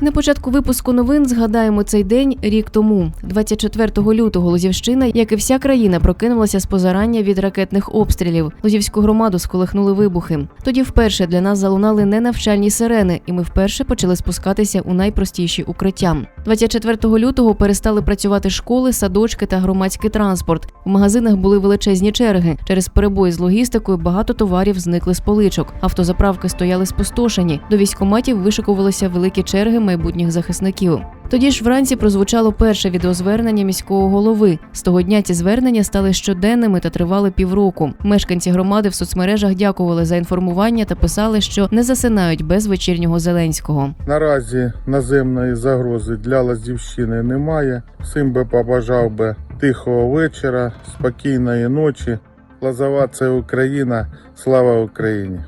На початку випуску новин згадаємо цей день рік тому. 24 лютого Лозівщина, як і вся країна, прокинулася з позарання від ракетних обстрілів. Лозівську громаду сколихнули вибухи. Тоді вперше для нас залунали ненавчальні сирени, і ми вперше почали спускатися у найпростіші укриття. 24 лютого перестали працювати школи, садочки та громадський транспорт. У магазинах були величезні черги. Через перебої з логістикою багато товарів зникли з поличок. Автозаправки стояли спустошені. До військоматів вишикувалися великі черги майбутніх захисників. Тоді ж вранці прозвучало перше відеозвернення міського голови. З того дня ці звернення стали щоденними та тривали півроку. Мешканці громади в соцмережах дякували за інформування та писали, що не засинають без вечірнього Зеленського. Наразі наземної загрози для Лазівщини немає. Всім би побажав би тихого вечора, спокійної ночі. Лазова це Україна. Слава Україні!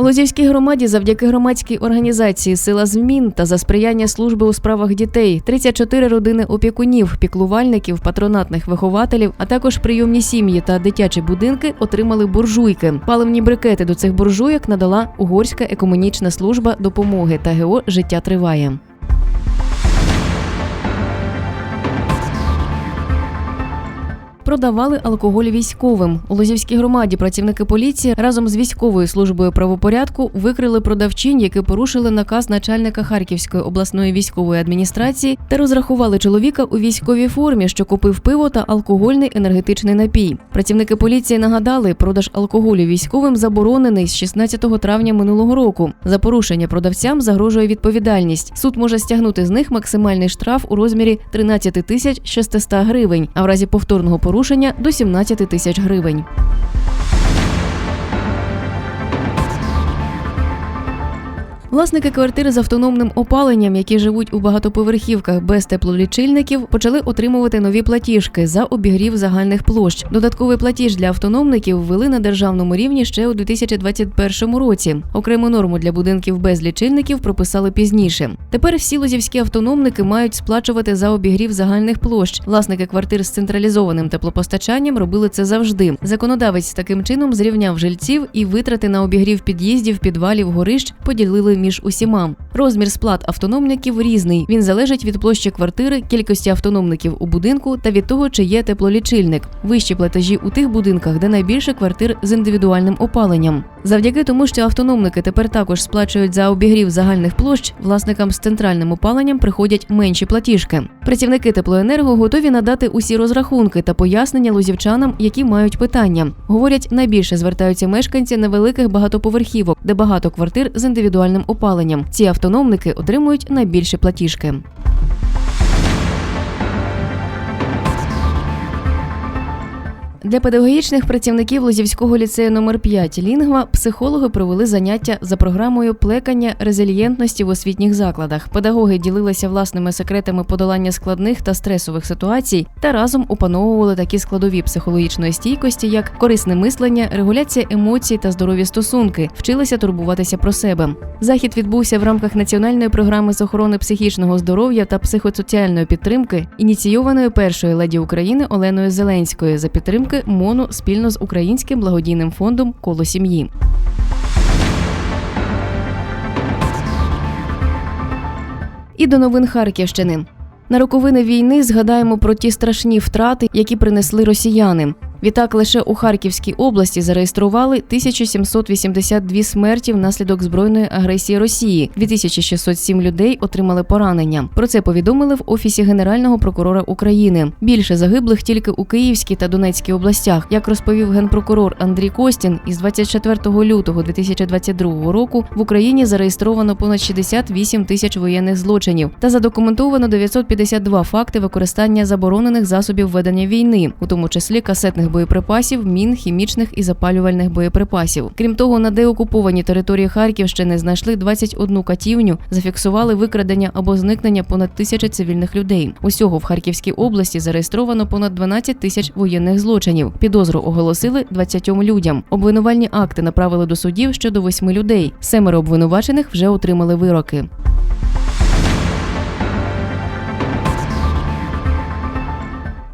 У Лозівській громаді завдяки громадській організації Сила змін та за сприяння служби у справах дітей 34 родини опікунів, піклувальників, патронатних вихователів, а також прийомні сім'ї та дитячі будинки отримали буржуйки. Паливні брикети до цих буржуйок надала Угорська екомунічна служба допомоги та ГО Життя триває. Продавали алкоголь військовим у Лозівській громаді. Працівники поліції разом з військовою службою правопорядку викрили продавчинь, які порушили наказ начальника Харківської обласної військової адміністрації та розрахували чоловіка у військовій формі, що купив пиво та алкогольний енергетичний напій. Працівники поліції нагадали, продаж алкоголю військовим заборонений з 16 травня минулого року. За порушення продавцям загрожує відповідальність. Суд може стягнути з них максимальний штраф у розмірі 13 тисяч 600 гривень, а в разі повторного порушення до 17 тисяч гривень. Власники квартир з автономним опаленням, які живуть у багатоповерхівках без теплолічильників, почали отримувати нові платіжки за обігрів загальних площ. Додатковий платіж для автономників ввели на державному рівні ще у 2021 році. Окрему норму для будинків без лічильників прописали пізніше. Тепер всі лозівські автономники мають сплачувати за обігрів загальних площ. Власники квартир з централізованим теплопостачанням робили це завжди. Законодавець таким чином зрівняв жильців і витрати на обігрів під'їздів, підвалів, горищ поділили між усіма. Розмір сплат автономників різний. Він залежить від площі квартири, кількості автономників у будинку та від того, чи є теплолічильник. Вищі платежі у тих будинках, де найбільше квартир з індивідуальним опаленням. Завдяки тому, що автономники тепер також сплачують за обігрів загальних площ, власникам з центральним опаленням приходять менші платіжки. Працівники теплоенерго готові надати усі розрахунки та пояснення лозівчанам, які мають питання. Говорять, найбільше звертаються мешканці невеликих багатоповерхівок, де багато квартир з індивідуальним опаленням. Ці автономники отримують найбільші платіжки. Для педагогічних працівників Лозівського ліцею номер 5 Лінгва психологи провели заняття за програмою плекання резильєнтності в освітніх закладах. Педагоги ділилися власними секретами подолання складних та стресових ситуацій та разом опановували такі складові психологічної стійкості, як корисне мислення, регуляція емоцій та здорові стосунки, вчилися турбуватися про себе. Захід відбувся в рамках національної програми з охорони психічного здоров'я та психосоціальної підтримки, ініційованої першою леді України Оленою Зеленською за підтримки МОНу спільно з українським благодійним фондом Коло сім'ї. І до новин Харківщини. На роковини війни згадаємо про ті страшні втрати, які принесли росіяни. Відтак лише у Харківській області зареєстрували 1782 смерті внаслідок збройної агресії Росії. 2607 людей отримали поранення. Про це повідомили в офісі Генерального прокурора України. Більше загиблих тільки у Київській та Донецькій областях. Як розповів генпрокурор Андрій Костін, із 24 лютого 2022 року в Україні зареєстровано понад 68 тисяч воєнних злочинів та задокументовано 952 факти використання заборонених засобів ведення війни, у тому числі касетних вибухових боєприпасів, мін, хімічних і запалювальних боєприпасів. Крім того, на деокупованій території Харківщини знайшли 21 катівню, зафіксували викрадення або зникнення понад тисячі цивільних людей. Усього в Харківській області зареєстровано понад 12 тисяч воєнних злочинів. Підозру оголосили 20 людям. Обвинувальні акти направили до судів щодо восьми людей. Семеро обвинувачених вже отримали вироки.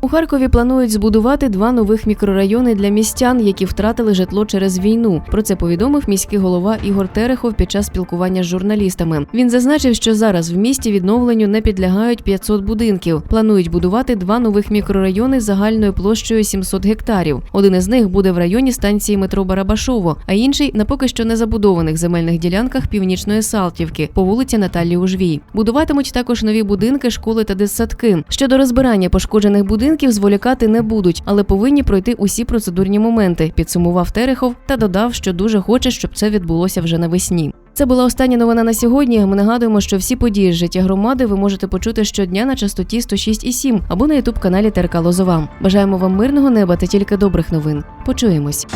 У Харкові планують збудувати два нових мікрорайони для містян, які втратили житло через війну. Про це повідомив міський голова Ігор Терехов під час спілкування з журналістами. Він зазначив, що зараз в місті відновленню не підлягають 500 будинків. Планують будувати два нових мікрорайони загальною площею 700 гектарів. Один із них буде в районі станції метро Барабашово, а інший на поки що не забудованих земельних ділянках північної Салтівки по вулиці Наталії Ужвій. Будуватимуть також нові будинки, школи та дитсадки. Щодо розбирання пошкоджених будинків зволікати не будуть, але повинні пройти усі процедурні моменти. Підсумував Терехов та додав, що дуже хоче, щоб це відбулося вже навесні. Це була остання новина на сьогодні. Ми нагадуємо, що всі події з життя громади ви можете почути щодня на частоті 106,7 або на ютуб каналі ТРК Лозова. Бажаємо вам мирного неба та тільки добрих новин. Почуємось.